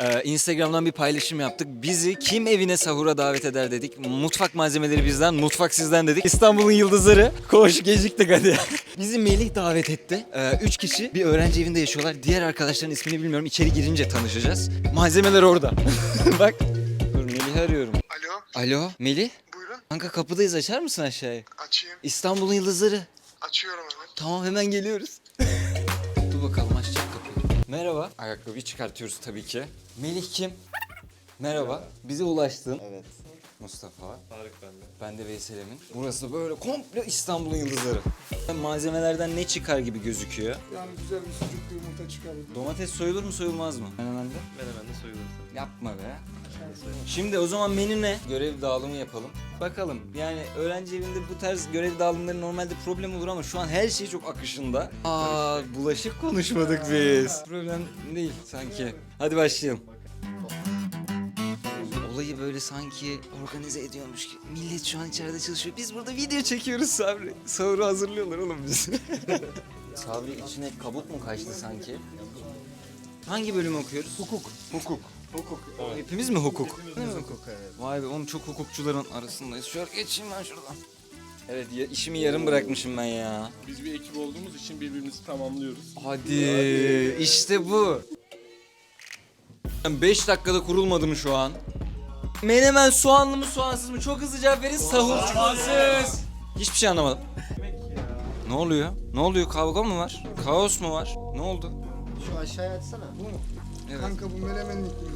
Ee, Instagram'dan bir paylaşım yaptık. Bizi kim evine sahura davet eder dedik. Mutfak malzemeleri bizden, mutfak sizden dedik. İstanbul'un yıldızları. Koş geciktik hadi. Bizi Melih davet etti. Ee, üç kişi bir öğrenci evinde yaşıyorlar. Diğer arkadaşların ismini bilmiyorum. İçeri girince tanışacağız. Malzemeler orada. Bak. Dur Melih'i arıyorum. Alo, Alo Melih. buyurun. Kanka kapıdayız açar mısın aşağıya? Açayım. İstanbul'un yıldızları. Açıyorum hemen. Tamam hemen geliyoruz. Dur bakalım açacak kapıyı. Merhaba. Ayakkabıyı çıkartıyoruz tabii ki. Melih kim? Merhaba. Bize ulaştın. Evet. Mustafa. Tarık ben de. Ben de Veysel Emin. Burası böyle komple İstanbul'un yıldızları. Malzemelerden ne çıkar gibi gözüküyor. Yani güzel bir sucuklu yumurta çıkardım. Domates soyulur mu soyulmaz mı? Menemende. Menemende soyulur. Yapma be. Şimdi o zaman menü ne? Görev dağılımı yapalım. Bakalım yani öğrenci evinde bu tarz görev dağılımları normalde problem olur ama şu an her şey çok akışında. Aa bulaşık konuşmadık biz. Problem değil sanki. Hadi başlayalım. Olayı böyle sanki organize ediyormuş gibi. Millet şu an içeride çalışıyor. Biz burada video çekiyoruz Sabri. Sahuru hazırlıyorlar oğlum biz. Sabri içine kabuk mu kaçtı sanki? Hangi bölüm okuyoruz? Hukuk. Hukuk. Hukuk. Hepimiz mi hukuk? Değil mi hukuk? evet. Vay be oğlum çok hukukçuların arasındayız. Şöyle geçeyim ben şuradan. Evet ya, işimi yarım bırakmışım ben ya. Biz bir ekip olduğumuz için birbirimizi tamamlıyoruz. Hadi, işte bu. 5 dakikada kurulmadı mı şu an? Menemen soğanlı mı soğansız mı? Çok hızlı cevap verin. Sahur soğansız. Hiçbir şey anlamadım. Ne oluyor? Ne oluyor? Kavga mı var? Kaos mu var? Ne oldu? Şu aşağıya açsana. Bu mu? Evet. Kanka bu melemenlik mi?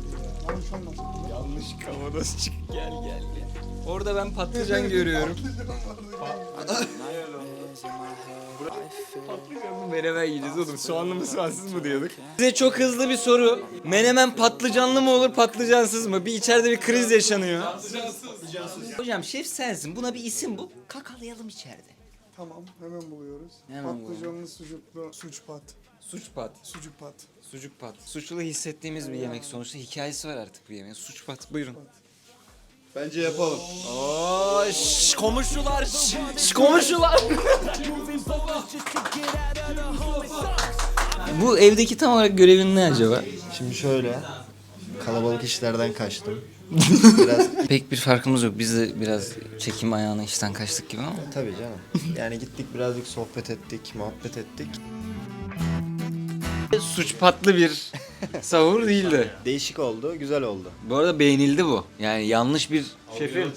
Yanlış olmasın. Yanlış kavanoz çık gel gel gel. Orada ben patlıcan görüyorum. Patlıcan mı menemen yiyeceğiz oğlum. Soğanlı mı soğansız mı diyorduk. Size çok hızlı bir soru. Menemen patlıcanlı mı olur patlıcansız mı? Bir içeride bir kriz yaşanıyor. Hocam şef sensin. Buna bir isim bul. Kakalayalım içeride. Tamam hemen buluyoruz. Hemen Patlıcanlı sucuklu suç pat. Suç pat. Sucuk pat. Sucuk pat. Suçlu hissettiğimiz bir yemek sonuçta. Hikayesi var artık bu yemeğin. Suç pat. Buyurun. Bence yapalım. Oo, şş, komşular, şş, şş, komşular. Bu evdeki tam olarak görevin ne acaba? Şimdi şöyle. Kalabalık işlerden kaçtım. Biraz Pek bir farkımız yok. Biz de biraz çekim ayağına işten kaçtık gibi ama. tabii canım. Yani gittik birazcık sohbet ettik, muhabbet ettik. Suç patlı bir sahur değildi. Değişik oldu, güzel oldu. Bu arada beğenildi bu. Yani yanlış bir şefin. Ya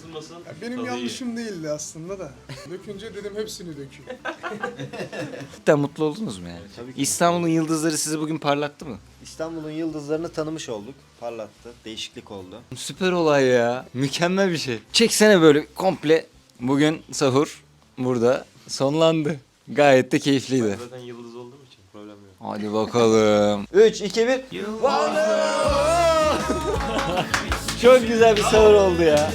benim yanlışım değildi aslında da. Dökünce dedim hepsini döküyor. Cidden mutlu oldunuz mu yani? Tabii ki. İstanbul'un yıldızları sizi bugün parlattı mı? İstanbul'un yıldızlarını tanımış olduk. Parlattı. Değişiklik oldu. Süper olay ya. Mükemmel bir şey. Çeksene böyle komple bugün sahur burada sonlandı. Gayet de keyifliydi. Zaten yıldız olduğum için. Hadi bakalım. 3, 2, 1. Çok güzel bir sahur oldu ya.